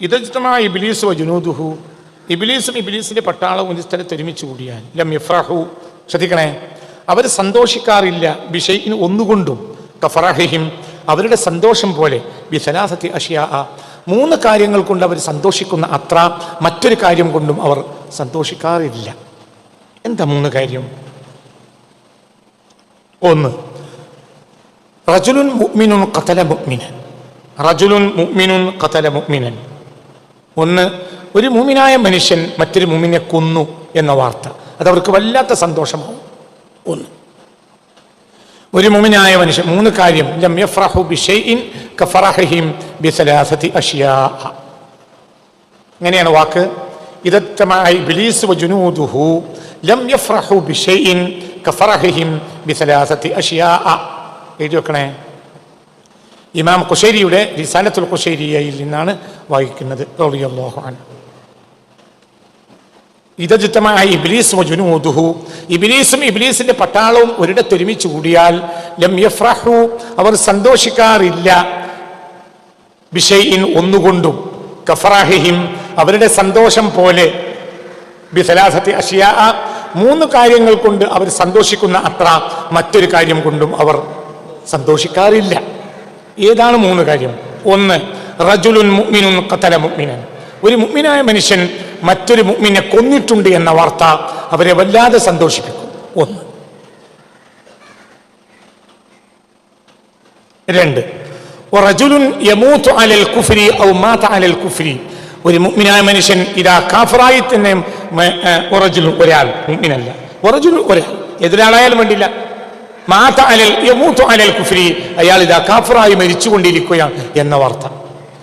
ഇതജ്തമായ ഇബിലീസ് ജുനൂദുഹു. ഇബിലീസും ഇബിലീസിന്റെ പട്ടാളവും ഒരു സ്ഥലത്ത് ഒരുമിച്ച് കൂടിയാൽ. ലം യഫ്രഹു ശ്രദ്ധിക്കണേ. അവർ സന്തോഷിക്കാറില്ല. ബിഷയിന് ഒന്നുകൊണ്ടും. കഫറഹിഹിം. അവരുടെ സന്തോഷം പോലെ. ബിസലാസത്തി അഷിയ. മൂന്ന് കാര്യങ്ങൾ കൊണ്ട് അവർ സന്തോഷിക്കുന്ന അത്ര. മറ്റൊരു കാര്യം കൊണ്ടും അവർ സന്തോഷിക്കാറില്ല. എന്താ മൂന്ന് കാര്യം? ഒന്ന്. റജുലുൻ മുഅ്മിനുൻ ഖതല മുഅ്മിനൻ. റജുലുൻ മുഅ്മിനുൻ ഖതല മുഅ്മിനൻ. ഒന്ന് ഒരു മുമിനായ മനുഷ്യൻ മറ്റൊരു മുമിനെ കൊന്നു എന്ന വാർത്ത. അത് അവർക്ക് വല്ലാത്ത സന്തോഷമാവും. ഒന്ന് ഒരു മുമിനായ മനുഷ്യൻ മൂന്ന് കാര്യം. ഇങ്ങനെയാണ് വാക്ക്. ഇതത്തമായി ബിലീസ് വജുനൂദുഹു ലം യഫ്രഹു ബിഷൈഇൻ കഫറഹിഹിം ബിസലാസതി അഷ്യാ എഴുതി വെക്കണേ ഇമാം കുശേരിയുടെ റിസാലത്തുൽ ഖുശൈരിയയിൽ നിന്നാണ് വായിക്കുന്നത്. ഇതജിത്തമായ ഇബിലീസ് വജുനൂദുഹു. ഇബ്ലീസും ഇബ്ലീസിന്റെ പട്ടാളവും ഒരിടത്ത് ഒരുമിച്ച് കൂടിയാൽ ലം യഫ്രഹു അവർ സന്തോഷിക്കാറില്ല. ബിഷയിൻ ഒന്നുകൊണ്ടും. കഫറാഹിഹിം അവരുടെ സന്തോഷം പോലെ. ബിസലാസത്തി അഷിയ മൂന്ന് കാര്യങ്ങൾ കൊണ്ട് അവർ സന്തോഷിക്കുന്ന അത്ര മറ്റൊരു കാര്യം കൊണ്ടും അവർ സന്തോഷിക്കാറില്ല. ഏതാണ് മൂന്ന് കാര്യം? ഒന്ന് റജുലുൻ മുഅ്മിനുൻ ഖതല മുഅ്മിനൻ. ഒരു മുഅ്മിനായ മനുഷ്യൻ മറ്റൊരു മുഅ്മിനെ കൊന്നിട്ടുണ്ട് എന്ന വാർത്ത അവരെ വല്ലാതെ സന്തോഷിപ്പിക്കും. ഒന്ന്. രണ്ട്. റജുലുൻ യമൂത്ത് അലൽ കുഫ്രി ഔ മാത അലൽ കുഫ്രി. ഒരു മുഅ്മിനായ മനുഷ്യൻ ഇതാ കാഫറായി തന്നെ ഒറജുലു ഒരാൾ മുഗ്മിനല്ല ഒറജുലു ഒരാൾ. എതിരാളായാലും വേണ്ടില്ല മാത അലൽ യമൂത്തു അലൽ കുഫ്രി. അയാൾ ഇതാ കാഫറായി മരിച്ചുകൊണ്ടിരിക്കുകയാണ് എന്ന വാർത്ത.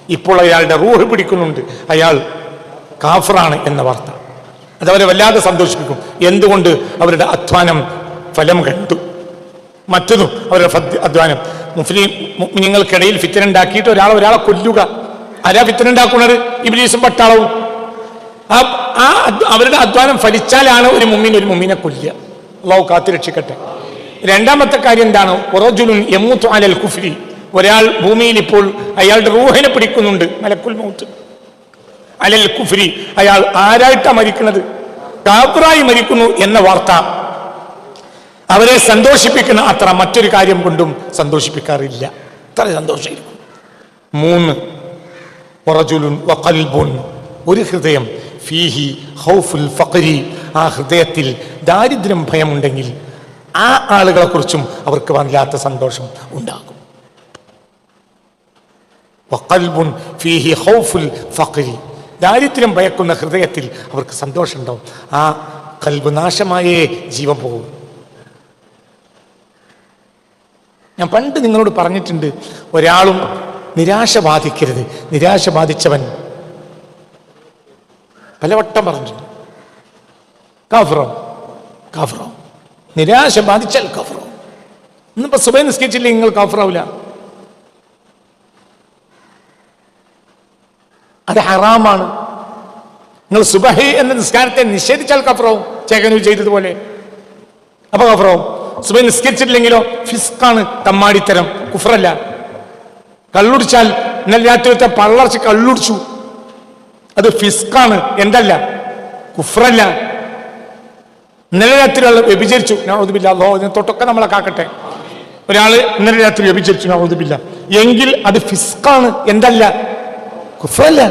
ഇപ്പോൾ അയാളുടെ റൂഹ് പിടിക്കുന്നുണ്ട്. അയാൾ കാഫറാണ് എന്ന വാർത്ത. അതവരെ വല്ലാതെ സന്തോഷിപ്പിക്കും. എന്തുകൊണ്ട് അവരുടെ അധ്വാനം ഫലം കണ്ടു? മറ്റതും അവരുടെ അധ്വാനം. മുസ്ലിം മുസ്ലിങ്ങൾക്കിടയിൽ ഫിത്തനുണ്ടാക്കിയിട്ട് ഒരാൾ ഒരാളെ കൊല്ലുക. ആരാ ഫിത്തനുണ്ടാക്കുന്നത്? ഇബ്ലീസും പട്ടാളവും. ആ അവരുടെ അധ്വാനം ഫലിച്ചാലാണ് ഒരു മുമ്മിൻ ഒരു മുമ്മിനെ കൊല്ലുക. അള്ളാഹു കാത്തു രക്ഷിക്കട്ടെ രണ്ടാമത്തെ കാര്യം എന്താണ്? ഒറോജുലുൻ യമൂത്തു അലൽ കുഫ്രി. ഒരാൾ ഭൂമിയിൽ ഇപ്പോൾ അയാളുടെ റൂഹിനെ പിടിക്കുന്നുണ്ട്. മലക്കുൽ മൗത്ത്. അലൽ കുഫ്രി. അയാൾ ആരായിട്ടാ മരിക്കുന്നത്? കാഫറായി മരിക്കുന്നു എന്ന വാർത്ത. അവരെ സന്തോഷിപ്പിക്കുന്ന അത്ര മറ്റൊരു കാര്യം കൊണ്ടും സന്തോഷിപ്പിക്കാറില്ല. അത്ര സന്തോഷമായിരിക്കും. മൂന്ന്. ഒറജുലുൻ വഖൽബുൻ ഒരു ഹൃദയം. ഫീഹി ഹൗഫുൽ ഫഖരി. ആ ഹൃദയത്തിൽ ദാരിദ്ര്യം ഭയമുണ്ടെങ്കിൽ ആ ആളുകളെ കുറിച്ചും അവർക്ക് വല്ലാത്ത സന്തോഷം ഉണ്ടാകും. ദാരിദ്ര്യം ഭയക്കുന്ന ഹൃദയത്തിൽ അവർക്ക് സന്തോഷം ഉണ്ടാവും ആ കൽബ് നാശമായേ ജീവൻ പോകും. ഞാൻ പണ്ട് നിങ്ങളോട് പറഞ്ഞിട്ടുണ്ട് ഒരാളും നിരാശ ബാധിക്കരുത് നിരാശ ബാധിച്ചവൻ പലവട്ടം പറഞ്ഞിട്ടുണ്ട്. കാഫറോ കാഫറോ. നിരാശ ബാധിച്ചാൽ കഫറാവും ഇന്നിപ്പോ സുബൈ നിസ്കരിച്ചില്ലെങ്കിൽ നിങ്ങൾ കഫറാവില്ല. അത് ഹറാമാണ്. നിങ്ങൾ സുബഹി എന്ന നിസ്കാരത്തെ നിഷേധിച്ചാൽ കഫറാവും. ചേകനു ചെയ്തതുപോലെ. അപ്പൊ കഫറാവും. സുബൈ നിസ്കരിച്ചിട്ടില്ലെങ്കിലോ? ഫിസ്ക്കാണ് തമ്മാടിത്തരം. കുഫറല്ല. കള്ളുടിച്ചാൽ ഇന്നലെ രാത്രിത്തെ പള്ളർച്ച് കള്ളുടിച്ചു. അത് ഫിസ്ക്കാണ് എന്തല്ല? കുഫറല്ല. ഇന്നലെ രാത്രി ആൾ വ്യഭിചരിച്ചു. ഞാൻ അല്ലോ തൊട്ടൊക്കെ നമ്മളെ കാക്കട്ടെ. ഒരാൾ ഇന്നലെ രാത്രി വ്യഭിചരിച്ചു. നവതുബില്ല എങ്കിൽ അത് ഫിസ്കാണ് എന്തല്ല? കുഫറല്ല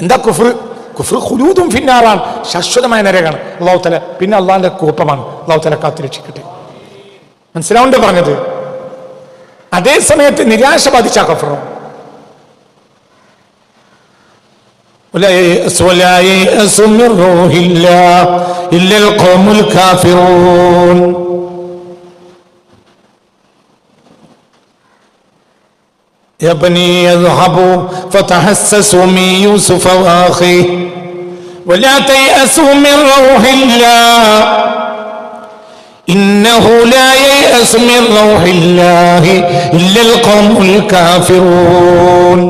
എന്താ കുഫർ കുഫർ ഹുലൂദും ഫിന്നാറാണ്. ശാശ്വതമായ നരകാണ്. അള്ളാഹു പിന്നെ അള്ളാഹിന്റെ കോപ്പമാണ് അള്ളാഹു തല കാത്തിരക്ഷിക്കട്ടെ മനസ്സിലാവുണ്ട് പറഞ്ഞത്? അതേ സമയത്ത് നിരാശ ബാധിച്ച കഫറും. ولا يأس ولا يأس من روح الله إلا القوم الكافرون يا بني اذهبوا فتحسسوا من يوسف واخيه ولا تيأسوا من روح الله إنه لا ييأس من روح الله إلا القوم الكافرون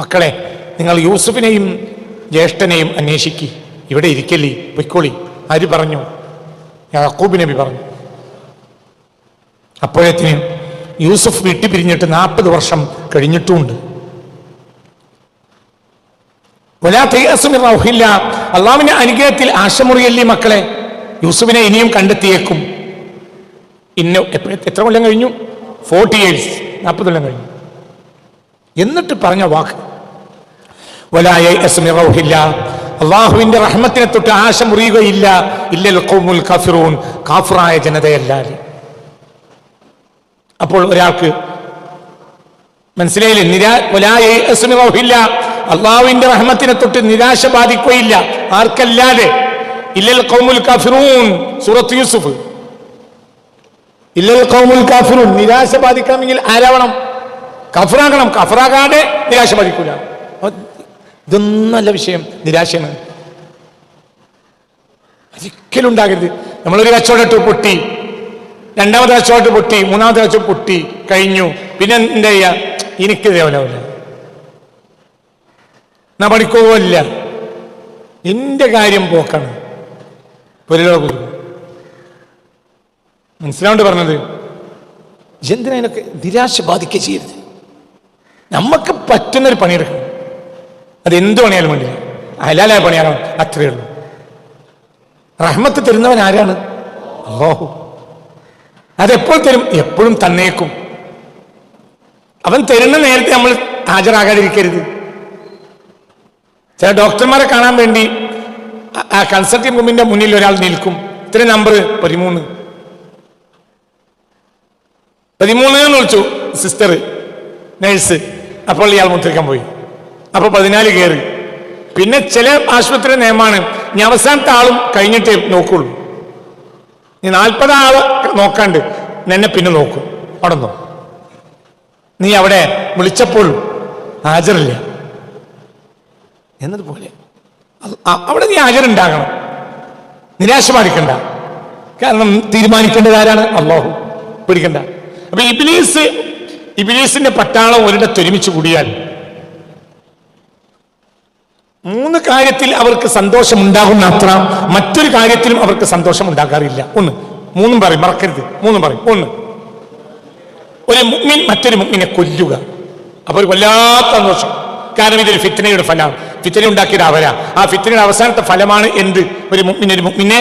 മക്കളെ നിങ്ങൾ യൂസുഫിനെയും ജ്യേഷ്ഠനെയും അന്വേഷിക്കി. ഇവിടെ ഇരിക്കല്ലേ? പൊയ്ക്കോളി. ആര് പറഞ്ഞു? യാക്കൂബ് നബി പറഞ്ഞു. അപ്പോഴത്തിന് യൂസുഫ് വീട്ടി പിരിഞ്ഞിട്ട് നാൽപ്പത് വർഷം കഴിഞ്ഞിട്ടുമുണ്ട്. അള്ളാവിന്റെ അനുഗ്രഹത്തിൽ ആശമുറിയല്ലേ മക്കളെ? യൂസുഫിനെ ഇനിയും കണ്ടെത്തിയേക്കും. ഇന്ന എത്ര കൊല്ലം കഴിഞ്ഞു? Forty years. നാൽപ്പത് കൊല്ലം കഴിഞ്ഞു. എന്നിട്ട് പറഞ്ഞ വാക്ക് അള്ളാഹുവിന്റെ റഹ്മത്തിനെ തൊട്ട് ആശ മുറിയുകയില്ല ഇല്ലൽ ഖൗമുൽ കാഫിറൂൻ കാഫിറായ ജനതയല്ലാതെ. അപ്പോൾ ഒരാൾക്ക് മനസ്സിലായില്ലേ? നിരാ വലായ റൗഹില്ല അള്ളാഹുവിന്റെ റഹ്മത്തിനെ തൊട്ട് നിരാശ ബാധിക്കുകയില്ല. ആർക്കല്ലാതെ? ഇല്ലൽ ഖൗമുൽ കാഫിറൂൻ സൂറത്ത് യൂസുഫ്. ഇല്ലൽ ഖൗമുൽ കാഫിറൂൻ നിരാശ ബാധിക്കണമെങ്കിൽ ആരാവണം? കഫറാകണം കഫറാകാതെ നിരാശ ബാധിക്കൂല. ഇതൊന്നല്ല വിഷയം നിരാശയാണ്. ഒരിക്കലും ഉണ്ടാകരുത്. നമ്മളൊരു കച്ചവടം പൊട്ടി. രണ്ടാമത്തെ കച്ചവടം പൊട്ടി. മൂന്നാമത്തെ കച്ചവടം പൊട്ടി. കഴിഞ്ഞു. പിന്നെ എന്താ ചെയ്യാ? എനിക്ക് ദേവലാവില്ല എന്നാ പഠിക്കുകയില്ല കാര്യം പോക്കാണ്. പുരലോകം മനസ്സിലാണ്ട് പറഞ്ഞത്? എന്തിനാ നിരാശ ബാധിക്കുക ചെയ്യരുത്? നമുക്ക് പറ്റുന്നൊരു പണിയെടുക്കണം. അത് എന്ത് പണിയാലും വേണ്ടില്ല. ഹലാലായ പണിയാകണം അത്രയേ ഉള്ളൂ. റഹ്മത്ത് തരുന്നവൻ ആരാണ്? അല്ലാഹു. അതെപ്പോൾ തരും? എപ്പോഴും തന്നേക്കും. അവൻ തരുന്ന നേരത്തെ നമ്മൾ ഹാജരാകാതിരിക്കരുത്. ചില ഡോക്ടർമാരെ കാണാൻ വേണ്ടി ആ- കൺസൾട്ടിംഗ് റൂമിന്റെ മുന്നിൽ ഒരാൾ നിൽക്കും. ഇത്ര നമ്പർ പതിമൂന്ന്. പതിമൂന്ന് എന്ന് വിളിച്ചു സിസ്റ്റർ നഴ്സ് അപ്പോൾ ഇയാൾ മുദ്രിക്കാൻ പോയി. അപ്പൊ പതിനാല് കയറി പിന്നെ ചില ആശുപത്രി നിയമമാണ്. ഇനി അവസാനത്തെ ആളും കഴിഞ്ഞിട്ടേ നോക്കുള്ളൂ. നീ നാൽപ്പത് ആൾ നോക്കാണ്ട് നിന്നെ പിന്നെ നോക്കും. അവിടെ നോ നീ അവിടെ വിളിച്ചപ്പോൾ ഹാജറില്ല എന്നതുപോലെ. അവിടെ നീ ഹാജരുണ്ടാകണം. നിരാശ പാടിക്കണ്ട. കാരണം തീരുമാനിക്കേണ്ടത് ആരാണ്? അള്ളാഹു. പിടിക്കണ്ട. അപ്പൊ ഇബിലീസ് ഇബിലീസിന്റെ പട്ടാളം ഒരിടത്ത് ഒരുമിച്ച് കൂടിയാൽ മൂന്ന് കാര്യത്തിൽ അവർക്ക് സന്തോഷം ഉണ്ടാകുന്ന അത്ര മറ്റൊരു കാര്യത്തിലും അവർക്ക് സന്തോഷം ഉണ്ടാകാറില്ല ഒന്ന് മൂന്നും പറയും മറക്കരുത്. മൂന്നും പറയും. ഒന്ന് ഒരു മുഗ്മിൻ മറ്റൊരു മുഗ്മിനെ കൊല്ലുക. അപ്പൊ ഒരു കൊല്ലാത്ത സന്തോഷം. കാരണം ഇതൊരു ഫിത്തനയുടെ ഫലമാണ്. ഫിത്തന ഉണ്ടാക്കിയത് അവരാ. ആ ഫിത്തനയുടെ അവസാനത്തെ ഫലമാണ് എന്ത്? ഒരു മുഗ്മിൻ ഒരു മുഗ്മിനെ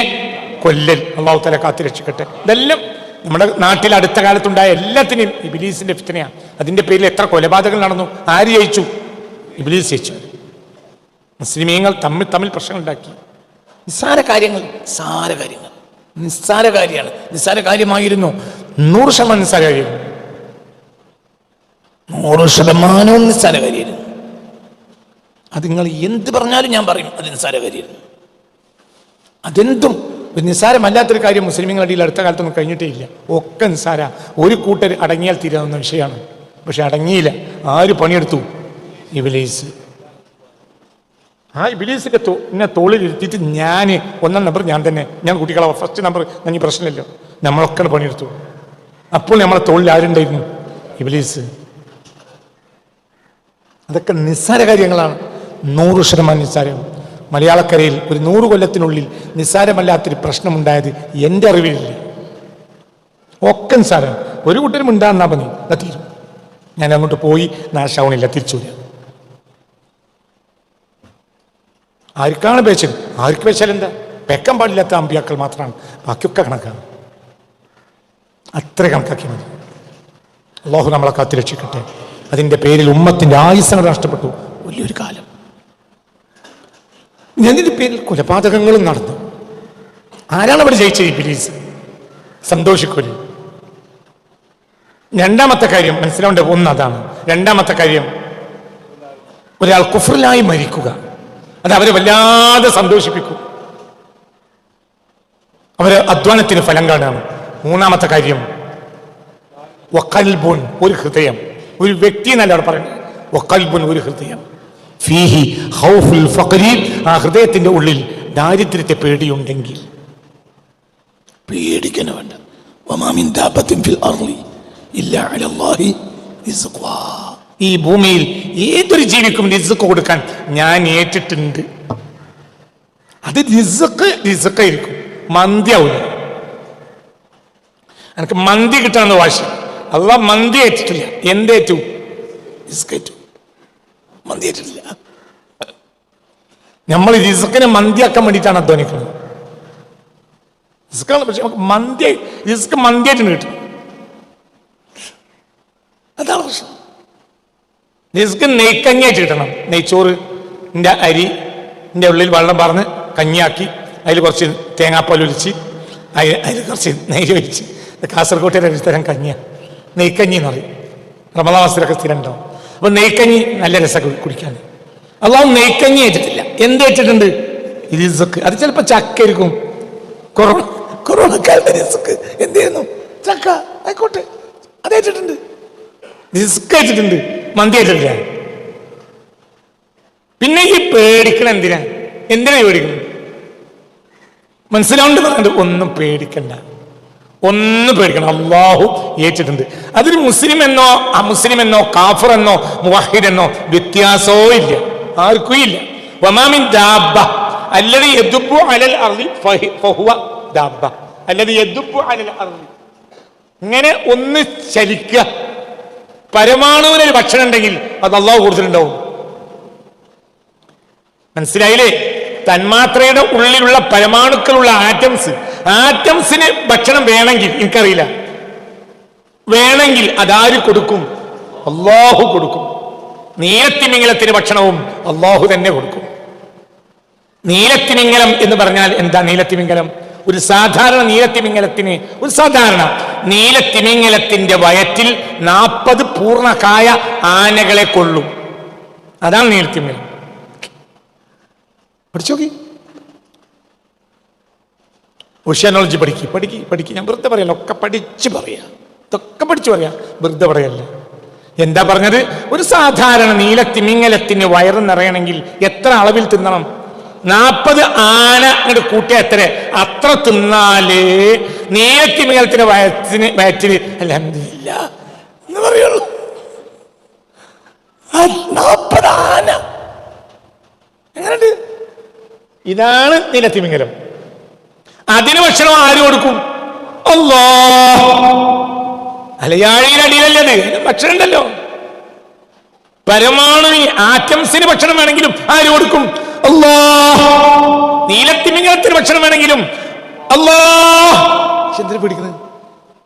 കൊല്ലൽ. അള്ളാഹു തല കാത്തു രക്ഷിക്കട്ടെ. ഇതെല്ലാം നമ്മുടെ നാട്ടിൽ അടുത്ത കാലത്തുണ്ടായ എല്ലാത്തിനെയും ഇബിലീസിന്റെ ഫിത്തനയാണ് അതിന്റെ പേരിൽ എത്ര കൊലപാതകങ്ങൾ നടന്നു? ആര് ജയിച്ചു? ഇബിലീസ് ജയിച്ചു. മുസ്ലിമീങ്ങൾ തമ്മിൽ തമ്മിൽ പ്രശ്നങ്ങൾ ഉണ്ടാക്കി നിസ്സാര കാര്യങ്ങൾ സാര കാര്യങ്ങൾ. നിസ്സാര കാര്യമാണ്. നിസ്സാര കാര്യമായിരുന്നു. നൂറ് ശതമാനം നിസ്സാര കാര്യമായിരുന്നു. നൂറ് ശതമാനവും നിസ്സാര കാര്യമായിരുന്നു. അത് നിങ്ങൾ എന്ത് പറഞ്ഞാലും ഞാൻ പറയും അത് നിസ്സാര കാര്യമായിരുന്നു. അതെന്തും നിസ്സാരമല്ലാത്തൊരു കാര്യം മുസ്ലിമുകളുടെ ഇടയിൽ അടുത്ത കാലത്തൊന്നും കഴിഞ്ഞിട്ടേ ഇല്ല. ഒക്കെ നിസ്സാര. ഒരു കൂട്ടർ അടങ്ങിയാൽ തീരാവുന്ന വിഷയമാണ്. പക്ഷെ അടങ്ങിയില്ല. ആര് പണിയെടുത്തു? ഇബിലീസ്. ആ ഇബിലീസൊക്കെ എന്നെ തോളിൽ ഇരുത്തിയിട്ട് ഞാൻ ഒന്നാം നമ്പർ ഞാൻ തന്നെ. ഞാൻ കുട്ടികളാവാം ഫസ്റ്റ് നമ്പർ ഞാൻ പ്രശ്നമില്ലല്ലോ നമ്മളൊക്കെ പണിയെടുത്തു. അപ്പോൾ നമ്മളെ തോളിൽ ആരുണ്ടായിരുന്നു? ഇബിലീസ്. അതൊക്കെ നിസ്സാര കാര്യങ്ങളാണ്. നൂറ് ശതമാനം നിസ്സാരം. മലയാളക്കരയിൽ ഒരു നൂറ് കൊല്ലത്തിനുള്ളിൽ നിസ്സാരമല്ലാത്തൊരു പ്രശ്നമുണ്ടായത് എന്റെ അറിവിലില്ല? ഒക്കെ നിസ്സാരം. ഒരു കൂട്ടരും ഉണ്ടാകുന്നാ മതി. എന്നാൽ തീരും. ഞാൻ അങ്ങോട്ട് പോയി നാശാവണില്ല. തിരിച്ചു വരിക ആർക്കാണ് പേച്ചൽ ആർക്ക് പേച്ചാൽ എന്താ? പെക്കാൻ പാടില്ലാത്ത അമ്പിയാക്കൾ മാത്രമാണ്. ബാക്കിയൊക്കെ കണക്കാണ്. അത്ര കണക്കാക്കി മതി. അള്ളാഹു നമ്മളെ കാത്തി രക്ഷിക്കട്ടെ. അതിന്റെ പേരിൽ ഉമ്മത്തിന്റെ ആയുസങ്ങൾ നഷ്ടപ്പെട്ടു. വലിയൊരു കാലം. ഞാനിതിന്റെ പേരിൽ കൊലപാതകങ്ങളും നടന്നു. ആരാണ് അവിടെ ജയിച്ചത് ഈ ബിലീസ് സന്തോഷിക്കൊരു രണ്ടാമത്തെ കാര്യം മനസ്സിലാവേണ്ട? ഒന്ന് അതാണ്. രണ്ടാമത്തെ കാര്യം. ഒരാൾ കുഫറിലായി മരിക്കുക. അത് അവരെ വല്ലാതെ സന്തോഷിപ്പിക്കും. അവർ അധ്വാനത്തിന് ഫലം കാണുകയാണ്. മൂന്നാമത്തെ കാര്യം വക്കൽബുൻ ഒരു ഹൃദയം. ഒരു വ്യക്തി എന്നല്ല അവിടെ പറയുന്നത്. വക്കൽബുൻ ഒരു ഹൃദയം. ഫീഹി ഹൗഫുൽ ആ ഹൃദയത്തിന്റെ ഉള്ളിൽ ദാരിദ്ര്യത്തെ പേടിയുണ്ടെങ്കിൽ. പേടിക്കണ വേണ്ട ഫിൽ അർളി ഇല്ല അലല്ലാഹി റിസ്ഖുഹാ. ഈ ഭൂമിയിൽ ഏതൊരു ജീവിക്കും റിസ്ക് കൊടുക്കാൻ ഞാൻ ഏറ്റിട്ടുണ്ട്. അത് റിസ്ക് റിസ്ക് ആയിരിക്കും. മന്തിയാവില്ല എനിക്ക് മന്തി കിട്ടാന്ന് വാശ. അല്ല മന്തി ഏറ്റിട്ടില്ല. എന്തേറ്റു റിസ്ക് ഏറ്റു. മന്തി ഏറ്റിട്ടില്ല. നമ്മൾ റിസക്കിനെ മന്തിയാക്കാൻ വേണ്ടിയിട്ടാണ് അധ്വാനിക്കുന്നത്. റിസ്ക്കാണ് പക്ഷെ നമുക്ക് മന്തി റിസ്ക് മന്തിയായിട്ടുണ്ട് കിട്ടും അതാണ് പ്രശ്നം. റിസ്ക് നെയ്ക്കഞ്ഞായിട്ട് കിട്ടണം നെയ്ച്ചോറ് എന്റെ അരി എന്റെ ഉള്ളിൽ വെള്ളം പറഞ്ഞ് കഞ്ഞിയാക്കി അതിൽ കുറച്ച് തേങ്ങാപ്പാൽ ഒലിച്ച് അതിൽ അതിൽ കുറച്ച് നെയ്യ് ഒഴിച്ച് കാസർഗോട്ടെ ഒരു തരം കഞ്ഞിയാണ് നെയ്ക്കഞ്ഞി എന്ന് പറയും. റമദാ സ്ഥിരം ഉണ്ടാവും. അപ്പം നെയ്ക്കഞ്ഞി നല്ല രസമൊക്കെ കുടിക്കാൻ. അള്ളാഹു നെയ്ക്കഞ്ഞി ഏറ്റിട്ടില്ല. എന്ത് ഏറ്റിട്ടുണ്ട്? ഇരിസക്ക് അത് ചിലപ്പോൾ ചക്ക ഇരിക്കും കൊറോണ കൊറോണ കാലത്തെ റിസക്ക് എന്ത് ചെയ്യുന്നു? ചക്ക. ആയിക്കോട്ടെ. അത് ഏറ്റിട്ടുണ്ട്. റിസ്ക് ഏറ്റിട്ടുണ്ട്. മന്തി ഏറ്റിട്ടില്ല പിന്നെ ഈ പേടിക്കണം എന്തിനാ? എന്തിനാ പേടിക്കണം? മനസ്സിലാവുണ്ട് പറഞ്ഞത്? ഒന്നും പേടിക്കണ്ട. ഒന്നും പേടിക്കണം. അള്ളാഹു ഏറ്റിട്ടുണ്ട്. അതിൽ മുസ്ലിം എന്നോ അമുസ്ലിം എന്നോ കാഫർ എന്നോ മുവാഹിദ് എന്നോ വ്യത്യാസമോ ഇല്ല. ആർക്കും ഇല്ല. വമാമിൻ ദാബ അല്ലത് എതുപ്പു അലൽ അറി ഫഹുവ അല്ലത് എതുപ്പു അലൽ അറി ഇങ്ങനെ ഒന്ന് ചലിക്കുക. പരമാണുവിനൊരു ഭക്ഷണം ഉണ്ടെങ്കിൽ അത് അള്ളാഹു കൊടുത്തിട്ടുണ്ടാവും. മനസ്സിലായില്ലേ? തന്മാത്രയുടെ ഉള്ളിലുള്ള പരമാണുക്കളുള്ള ആറ്റംസ് ആറ്റംസിന് ഭക്ഷണം വേണമെങ്കിൽ എനിക്കറിയില്ല. വേണമെങ്കിൽ അതാര് കൊടുക്കും? അള്ളാഹു കൊടുക്കും. നീലത്തിമിംഗലത്തിന് ഭക്ഷണവും അള്ളാഹു തന്നെ കൊടുക്കും. നീലത്തിമിംഗലം എന്ന് പറഞ്ഞാൽ എന്താ നീലത്തിമിംഗലം? ഒരു സാധാരണ നീലത്തിമിംഗലത്തിന് ഒരു സാധാരണ നീലത്തിമിംഗലത്തിന്റെ വയറ്റിൽ നാൽപ്പത് പൂർണകായ ആനകളെ കൊള്ളും. അതാണ് നീലത്തിമിംഗലം. പഠിച്ചോക്കി. ഓഷ്യാനോളജി പഠിക്കുക പഠിക്കുക പഠിക്കുക ഞാൻ വെറുതെ പറയല്ല ഒക്കെ പഠിച്ച് പറയാ. ഇതൊക്കെ പഠിച്ചു പറയാ. വെറുതെ പറയല്ല. എന്താ പറഞ്ഞത്? ഒരു സാധാരണ നീലത്തിമിംഗലത്തിന് വയറ് നിറയണമെങ്കിൽ എത്ര അളവിൽ തിന്നണം? നാൽപ്പത് ആന അങ്ങോട്ട് കൂട്ടിയ എത്ര അത്ര തിന്നാൽ തിന്നാലേ നീലത്തിമിങ്ങലത്തിന്റെ വയറ്റിന് വയറ്റിന് അലഹമില്ല എന്ന് പറയുള്ളൂ. ആന. എങ്ങനെയുണ്ട്? ഇതാണ് നിലത്തിമിംഗലം അതിന് ഭക്ഷണം ആര് കൊടുക്കും? അല്ലോ അലയാഴിയിലടിയിലല്ലേ ഭക്ഷണം ഉണ്ടല്ലോ. പരമാണു ആറ്റംസിന് ഭക്ഷണം വേണമെങ്കിലും ആര് കൊടുക്കും? അല്ലോ ഭക്ഷണം വേണമെങ്കിലും. അല്ലാ എന്തിനു പിടിക്കുന്നത്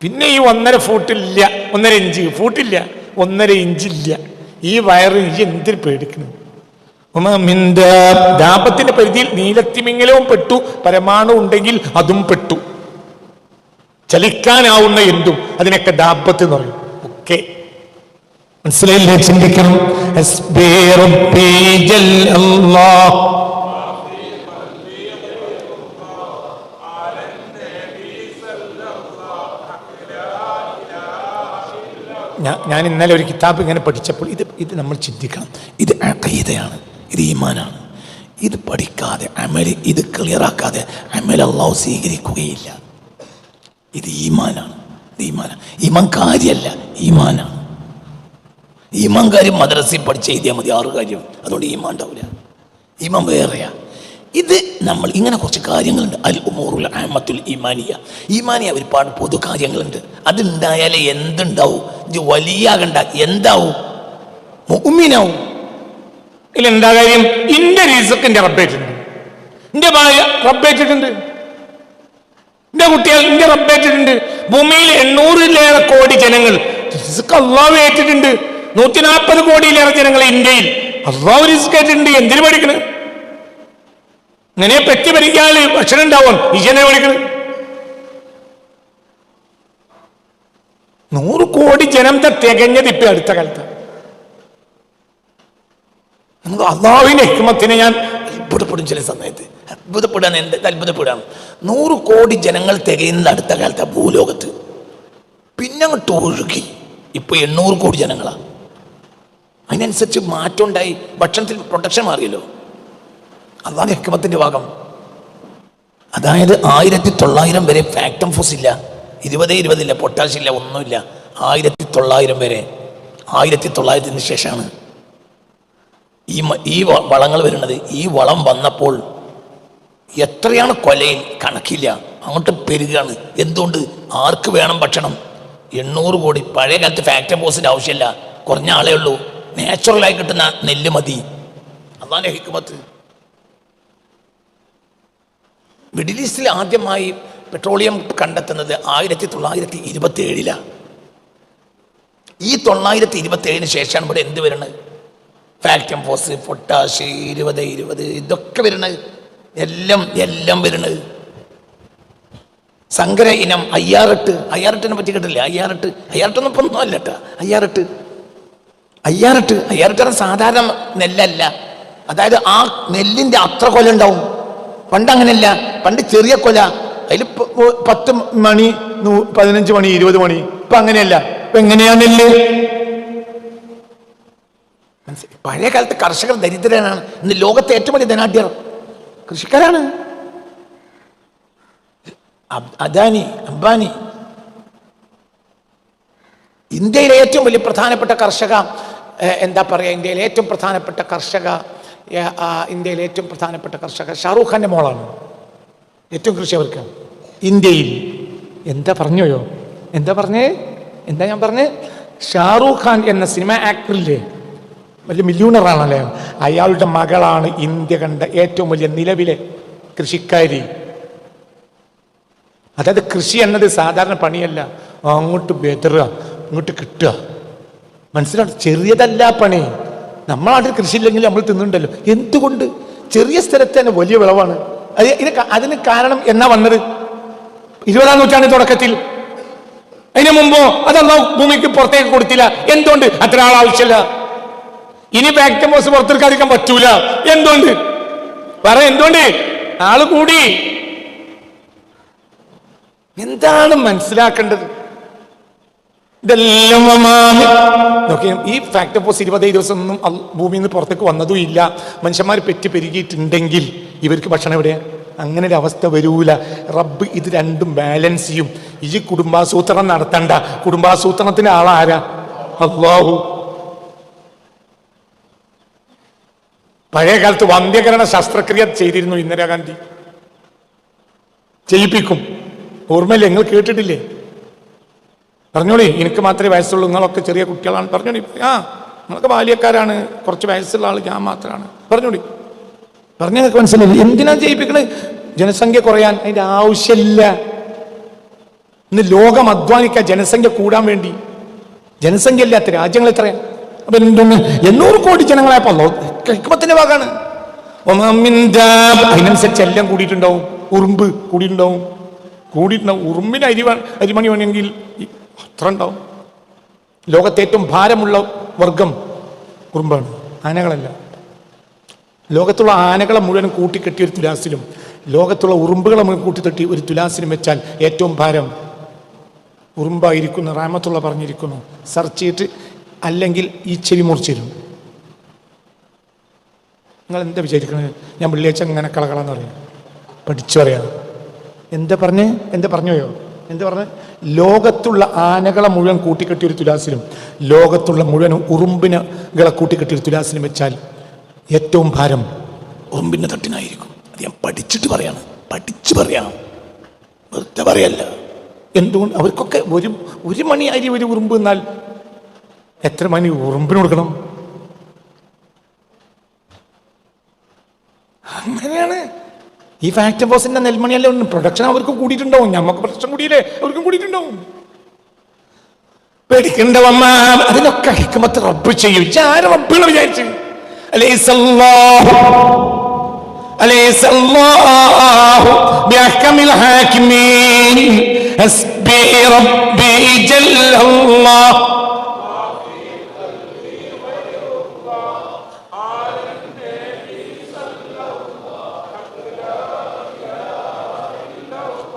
പിന്നെ ഈ ഒന്നര ഫൂട്ടില്ല ഒന്നര ഇഞ്ച് ഫൂട്ടില്ല ഒന്നര ഇഞ്ചില്ല. ഈ വയറ് ഈ എന്തിനു പേടിക്കുന്നത് ദാപത്തിന്റെ പരിധിയിൽ നീലത്തിമിംഗലവും പെട്ടു പരമാണു ഉണ്ടെങ്കിൽ അതും പെട്ടു. ചലിക്കാനാവുന്ന എന്തും? അതിനൊക്കെ ദാപത്ത് എന്ന് പറയും. മനസ്സിലായില്ലേ? ചിന്തിക്കണം. ഞാൻ ഇന്നലെ ഒരു കിതാബ് ഇങ്ങനെ പഠിച്ചപ്പോൾ ഇത് ഇത് നമ്മൾ ചിന്തിക്കണം. ഇത് അഖീദയാണ്. ഇത് ഈമാനാണ്. ഇത് പഠിക്കാതെ അമൽ ഇത് ക്ലിയറാക്കാതെ അമൽ അള്ളാഹു സ്വീകരിക്കുകയില്ല. ഇത് ഈമാനാണ്. ഈമാനാണ് ഈമാൻ കാര്യമല്ല ഈമാനാണ്. ഈമാൻ കാര്യം മദ്രസയിൽ പഠിച്ച് എഴുതിയാൽ മതി ആറ് കാര്യം. അതുകൊണ്ട് ഈമാൻ ഉണ്ടാവില്ല ഈമാൻ വേറെയാ. ഇത് നമ്മൾ ഇങ്ങനെ കുറച്ച് കാര്യങ്ങളുണ്ട്. അൽ ഉമൂറുൽ അഹമ്മത്തുൽ ഈമാനിയ. ഈമാനിയ ഒരുപാട് പൊതു കാര്യങ്ങളുണ്ട്. അതുണ്ടായാലേ എന്തുണ്ടാവും? ഇത് വലിയാകണ്ട. എന്താവും? മുഅ്മിനാവും. ഇല്ല എന്താ കാര്യം? ഇന്റെ റിസക്കിന്റെ റബ്ബേറ്റുണ്ട് എന്റെ ഭാര്യ റബ്ബേറ്റിട്ടുണ്ട് എന്റെ കുട്ടികൾ എന്റെ റബ്ബേറ്റിട്ടുണ്ട് ഭൂമിയിൽ എണ്ണൂറിലേറെ കോടി ജനങ്ങൾ റിസ്ക് അള്ളാഹു ഏറ്റിട്ടുണ്ട്. നൂറ്റി നാൽപ്പത് കോടിയിലേറെ ജനങ്ങൾ ഇന്ത്യയിൽ അള്ളാഹു റിസ്ക് ഉണ്ട് എന്തിനു പഠിക്കണ്? ഇങ്ങനെ പെറ്റി ഭരിക്കാൽ ഭക്ഷണം ഉണ്ടാവും. ഇജനെ പഠിക്കണ് നൂറ് കോടി ജനം തികഞ്ഞത് ഇപ്പൊ അടുത്ത കാലത്ത്. അള്ളാഹുവിന്റെ ഹിക്മത്തിനെ ഞാൻ അത്ഭുതപ്പെടും ചില സമയത്ത്. അത്ഭുതപ്പെടാൻ എന്റെ അത്ഭുതപ്പെടാം. നൂറ് കോടി ജനങ്ങൾ തികയുന്ന അടുത്ത കാലത്ത് ഭൂലോകത്ത്. പിന്നെ അങ്ങോട്ട് ഒഴുകി. ഇപ്പൊ എണ്ണൂറ് കോടി ജനങ്ങളാ. അതിനനുസരിച്ച് മാറ്റം ഉണ്ടായി ഭക്ഷണത്തിൽ പ്രൊട്ടക്ഷൻ മാറിയല്ലോ. അതാണ് ഹിക്മത്തിന്റെ ഭാഗം. അതായത് ആയിരത്തി തൊള്ളായിരം വരെ ഫാക്ടം ഫോസ് ഇല്ല. ഇരുപത് ഇരുപതില്ല പൊട്ടാഷ് ഇല്ല ഒന്നുമില്ല. ആയിരത്തി തൊള്ളായിരം വരെ. ആയിരത്തി തൊള്ളായിരത്തിന് ശേഷമാണ്. ഈ ഈ വളങ്ങൾ വരുന്നത്. ഈ വളം വന്നപ്പോൾ എത്രയാണ് കൊലയിൽ കണക്കില്ല. അങ്ങോട്ട് പെരുകയാണ് എന്തുകൊണ്ട്? ആർക്ക് വേണം ഭക്ഷണം? എണ്ണൂറ് കോടി. പഴയ കാലത്ത് ഫാക്ടറി പോസിന്റെ ആവശ്യമില്ല. കുറഞ്ഞ ആളേ ഉള്ളൂ. നാച്ചുറലായി കിട്ടുന്ന നെല്ല് മതി. അതാണ് ഹിക്കുമത്ത് മിഡിൽ ഈസ്റ്റിൽ ആദ്യമായി പെട്രോളിയം കണ്ടെത്തുന്നത് ആയിരത്തി തൊള്ളായിരത്തി ഇരുപത്തി ഏഴിലാണ് ഈ തൊള്ളായിരത്തി ഇരുപത്തി ഏഴിന് ശേഷമാണ് ഇവിടെ എന്ത് വരുന്നത്? ഫാക്ടം ഫോസ് പൊട്ടാഷ് ഇരുപത് ഇരുപത് ഇതൊക്കെ വരുന്നത്. എല്ലാം എല്ലാം വരുന്നത്. സങ്കര ഇനം അയ്യാറെട്ട് അയ്യാറെട്ടിനെ പറ്റി കേട്ടില്ലേ അയ്യാറെട്ട് അയ്യാറെട്ടൊന്നും ഇപ്പം ഒന്നും അല്ലട്ടാ അയ്യാറെട്ട് അയ്യാറെട്ട്. അയ്യാറെട്ട് സാധാരണ നെല്ലല്ല. അതായത് ആ നെല്ലിന്റെ അത്ര കൊല ഉണ്ടാവും. പണ്ട് അങ്ങനെയല്ല. പണ്ട് ചെറിയ കൊല. അതിൽ പത്ത് മണി പതിനഞ്ച് മണി ഇരുപത് മണി. ഇപ്പൊ അങ്ങനെയല്ല. ഇപ്പൊ എങ്ങനെയാ നെല്ല്? പഴയ കാലത്ത് കർഷകർ ദരിദ്രനാണ്. ഇന്ന് ലോകത്തെ ഏറ്റവും വലിയ ധനാഢ്യർ കൃഷിക്കാരാണ്. അദാനി അംബാനി. ഇന്ത്യയിലെ ഏറ്റവും വലിയ പ്രധാനപ്പെട്ട കർഷക എന്താ പറയുക ഇന്ത്യയിലെ ഏറ്റവും പ്രധാനപ്പെട്ട കർഷക ഇന്ത്യയിലെ ഏറ്റവും പ്രധാനപ്പെട്ട കർഷക ഷാറൂഖ് ഖാന്റെ മോളാണ്. ഏറ്റവും കൃഷി അവർക്ക്. ഇന്ത്യയിൽ. എന്താ പറഞ്ഞോയോ? എന്താ പറഞ്ഞേ? എന്താ ഞാൻ പറഞ്ഞേ? ഷാറൂഖ് ഖാൻ എന്ന സിനിമ ആക്ടറില്ലേ വലിയ മില്യൂണറാണല്ലേ? അയാളുടെ മകളാണ് ഇന്ത്യ കണ്ട ഏറ്റവും വലിയ നിലവിലെ കൃഷിക്കാരി. അതായത് കൃഷി എന്നത് സാധാരണ പണിയല്ല. അങ്ങോട്ട് ബെതറുക അങ്ങോട്ട് കിട്ടുക. മനസ്സിലാണ് ചെറിയതല്ല പണി. നമ്മളാട്ടിൽ കൃഷി ഇല്ലെങ്കിൽ നമ്മൾ തിന്നുണ്ടല്ലോ എന്തുകൊണ്ട്? ചെറിയ സ്ഥലത്ത് തന്നെ വലിയ വിളവാണ്. അത് ഇത് അതിന് കാരണം എന്നാ വന്നത്? ഇരുപതാം നൂറ്റാണ്ട് തുടക്കത്തിൽ. അതിനു മുമ്പോ അതല്ലോ ഭൂമിക്ക് പുറത്തേക്ക് കൊടുത്തില്ല. എന്തുകൊണ്ട്? അത്ര ആൾ ആവശ്യമില്ല ഇനി ബാക്ടമോസ് പുറത്തെടുക്കാതിരിക്കാൻ പറ്റൂല. എന്തുകൊണ്ട്? പറ എന്തുകൊണ്ട്? ആൾ കൂടി. എന്താണ് മനസ്സിലാക്കേണ്ടത്? ഇതെല്ലാം ഈ ഫാക്ട് പോസ് ഇരുപതേ ദിവസം ഒന്നും ഭൂമിയിൽ നിന്ന് പുറത്തേക്ക് വന്നതും ഇല്ല. മനുഷ്യന്മാർ പെറ്റ് പെരുകിയിട്ടുണ്ടെങ്കിൽ ഇവർക്ക് ഭക്ഷണം എവിടെയാണ് അങ്ങനെ ഒരു അവസ്ഥ വരൂല. റബ്ബ് ഇത് രണ്ടും ബാലൻസ് ചെയ്യും. ഈ കുടുംബാസൂത്രണം നടത്തണ്ട. കുടുംബാസൂത്രണത്തിന്റെ ആളാരാ? അള്ളാഹു പഴയ കാലത്ത് വന്ധ്യകരണ ശസ്ത്രക്രിയ ചെയ്തിരുന്നു ഇന്ദിരാഗാന്ധി. ചെയ്യിപ്പിക്കും. ഓർമ്മയില്ലേ? നിങ്ങൾ കേട്ടിട്ടില്ലേ? പറഞ്ഞോളി എനിക്ക് മാത്രമേ വയസ്സുള്ളൂ നിങ്ങളൊക്കെ ചെറിയ കുട്ടികളാണ്. പറഞ്ഞോളി ആ നിങ്ങളൊക്കെ ബാല്യക്കാരാണ് കുറച്ച് വയസ്സുള്ള ആൾ ഞാൻ മാത്രമാണ് പറഞ്ഞോളി. പറഞ്ഞ മനസ്സിലായില്ല? എന്തിനാ ചെയ്യിപ്പിക്കണത് ജനസംഖ്യ കുറയാൻ അതിന്റെ ആവശ്യമില്ല. ഇന്ന് ലോകം അധ്വാനിക്കാൻ ജനസംഖ്യ കൂടാൻ വേണ്ടി. ജനസംഖ്യ ഇല്ലാത്ത രാജ്യങ്ങൾ എത്രയാണ് അപ്പൊ എന്തൊന്ന്? എണ്ണൂറ് കോടി ജനങ്ങളായപ്പോ ഹിക്മത്തിന്റെ ഭാഗമാണ്. അതിനനുസരിച്ച് എല്ലാം കൂടിയിട്ടുണ്ടാവും. ഉറുമ്പ് കൂടിയിട്ടുണ്ടാവും. കൂടിയിട്ടുണ്ടാവും. ഉറുമ്പിന് അരി അരിമണി വേണമെങ്കിൽ അത്ര ഉണ്ടാവും ലോകത്തെ ഏറ്റവും ഭാരമുള്ള വർഗം ഉറുമ്പാണ് ആനകളല്ല. ലോകത്തുള്ള ആനകളെ മുഴുവൻ കൂട്ടിക്കെട്ടി ഒരു തുലാസിലും ലോകത്തുള്ള ഉറുമ്പുകളെ മുഴുവൻ കൂട്ടിത്തെട്ടി ഒരു തുലാസിലും വെച്ചാൽ ഏറ്റവും ഭാരം ഉറുമ്പായിരിക്കുന്നു റാമത്തുള്ള പറഞ്ഞിരിക്കുന്നു. സെർച്ച് ചെയ്തിട്ട് അല്ലെങ്കിൽ ഈ ചെവി മുറിച്ചിരും നിങ്ങൾ എന്താ വിചാരിക്കുന്നത് ഞാൻ വെള്ളിയാഴ്ച ഇങ്ങനെ കളകളെന്ന് പറയും. പഠിച്ചു പറയാം. എന്താ പറഞ്ഞ്? എന്താ പറഞ്ഞോയോ? എന്താ പറഞ്ഞ്? ലോകത്തുള്ള ആനകളെ മുഴുവൻ കൂട്ടിക്കെട്ടിയൊരു തുലാസിലും ലോകത്തുള്ള മുഴുവൻ ഉറുമ്പിനകളെ കൂട്ടിക്കെട്ടിയൊരു തുലാസിലും വെച്ചാൽ ഏറ്റവും ഭാരം ഉറുമ്പിന്റെ തട്ടിനായിരിക്കും. അത് ഞാൻ പഠിച്ചിട്ട് പറയാണ്. പഠിച്ചു പറയാം വെറുതെ പറയല്ല. എന്തുകൊണ്ട് അവർക്കൊക്കെ ഒരു ഒരു മണി അരി ഒരു ഉറുമ്പ് എന്നാൽ എത്ര മണി ഉറുമ്പിന് കൊടുക്കണം? അങ്ങനെയാണ് ഈ ഫാക്ടർ ബോസിന്റെ നെൽമണിയല്ലേ പ്രൊഡക്ഷൻ അവർക്ക് കൂടിയിട്ടുണ്ടാവും. ഞമ്മക്ക് പ്രൊഡക്ഷൻ കൂടിയില്ലേ? അവർക്കും കൂടിയിട്ടുണ്ടാവും. പേടിക്കണ്ടവമ്മ. അതിനൊക്കെ ഹിക്കുമത്ത് റബ്ബ് ചെയ്യും. ആര് റബ്ബാണ് വിചാരിച്ച്? അലൈസല്ലാഹു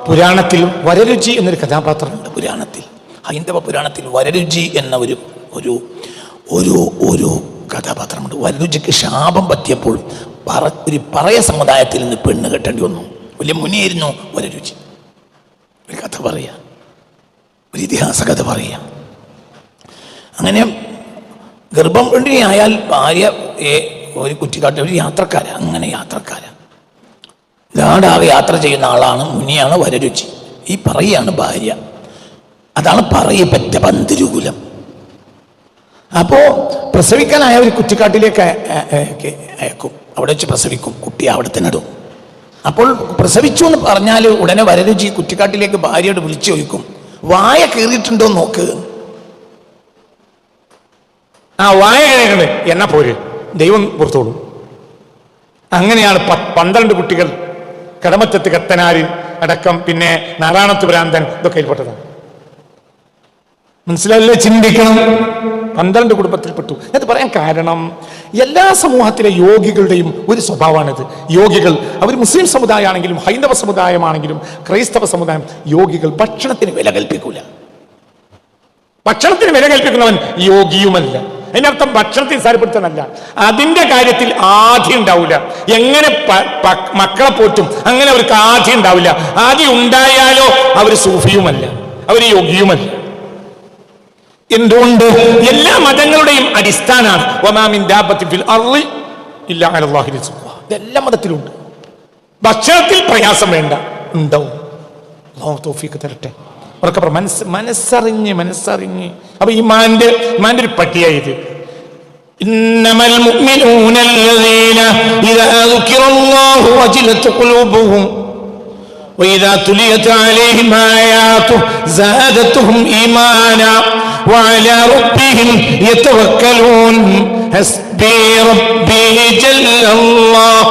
പുരാണത്തിൽ വരരുചി എന്നൊരു കഥാപാത്രമുണ്ട് പുരാണത്തിൽ ഹൈന്ദവ പുരാണത്തിൽ വരരുചി എന്ന ഒരു ഒരു ഒരു ഒരു കഥാപാത്രമുണ്ട്. വരരുചിക്ക് ശാപം പറ്റിയപ്പോൾ പറ ഒരു പറയ സമുദായത്തിൽ നിന്ന് പെണ്ണ് കെട്ടേണ്ടി വന്നു. വലിയ മുനിയായിരുന്നു വരരുചി. ഒരു കഥ പറയാ. ഒരു ഇതിഹാസ കഥ പറയാ. അങ്ങനെ ഗർഭം ആയാൽ ഭാര്യ ഒരു കുറ്റിക്കാട്ട് ഒരു യാത്രക്കാര. അങ്ങനെ യാത്രക്കാര. നാടാകെ യാത്ര ചെയ്യുന്ന ആളാണ് മുനിയാണ് വരരുചി. ഈ പറയാണ് ഭാര്യ. അതാണ് പറയപ്പറ്റ പന്തിരുകുലം. അപ്പോ പ്രസവിക്കാനായ ഒരു കുറ്റിക്കാട്ടിലേക്ക് അയ- അയ- അയക്കും. അവിടെ വെച്ച് പ്രസവിക്കും. കുട്ടി അവിടെ തന്നെ ഇടും. അപ്പോൾ പ്രസവിച്ചു എന്ന് പറഞ്ഞാൽ ഉടനെ വരരുചി കുറ്റിക്കാട്ടിലേക്ക് ഭാര്യയോട് വിളിച്ചു ചോദിക്കും വായ കീറിയിട്ടുണ്ടോ നോക്ക്. ആ വായ കഴിയണേ എന്നാ പോര്? ദൈവം പുറത്തോളൂ അങ്ങനെയാണ് പന്ത്രണ്ട് കുട്ടികൾ കടമറ്റത്ത് കത്തനാര് അടക്കം പിന്നെ നാരായണത്ത് ഭ്രാന്തൻ ഇതൊക്കെ അതിൽപ്പെട്ടതാണ് മനസ്സിലല്ലേ ചിന്തിക്കണം. പന്ത്രണ്ട് കുടുംബത്തിൽപ്പെട്ടു. അത് പറയാൻ കാരണം എല്ലാ സമൂഹത്തിലെ യോഗികളുടെയും ഒരു സ്വഭാവമാണിത്. യോഗികൾ അവർ മുസ്ലിം സമുദായമാണെങ്കിലും ഹൈന്ദവ സമുദായമാണെങ്കിലും ക്രൈസ്തവ സമുദായം യോഗികൾ ഭക്ഷണത്തിന് വില കൽപ്പിക്കൂല. ഭക്ഷണത്തിന് വില കൽപ്പിക്കുന്നവൻ യോഗിയുമല്ല. അതിനർത്ഥം ഭക്ഷണത്തിൽ സാരപ്പെടുത്തണമല്ല അതിന്റെ കാര്യത്തിൽ ആദ്യം ഉണ്ടാവില്ല എങ്ങനെ മക്കളെ പോറ്റും അങ്ങനെ അവർക്ക് ആദ്യം ഉണ്ടാവില്ല. ആദ്യം ഉണ്ടായാലോ അവർ സൂഫിയുമല്ല അവർ യോഗിയുമല്ല. എന്തുകൊണ്ട്? എല്ലാ മതങ്ങളുടെയും അടിസ്ഥാനമാണ് എല്ലാ മതത്തിലുണ്ട്. ഭക്ഷണത്തിൽ പ്രയാസം വേണ്ട. ഉണ്ടാവും. തരട്ടെ. ഉറക്കെ പറ മനസ്സ് മനസ്സറിഞ്ഞ് മനസ്സറിഞ്ഞ് അപ്പൊ ഇമാന്റെ ഇമാന്റെ ഒരു പട്ടിയായി ഇത് إنما المؤمنون الذين إذا ذكر الله وجلت قلوبهم وإذا تليت عليهم آياته زادتهم إيمانا وعلى ربهم يتوكلون حسبي ربي جل الله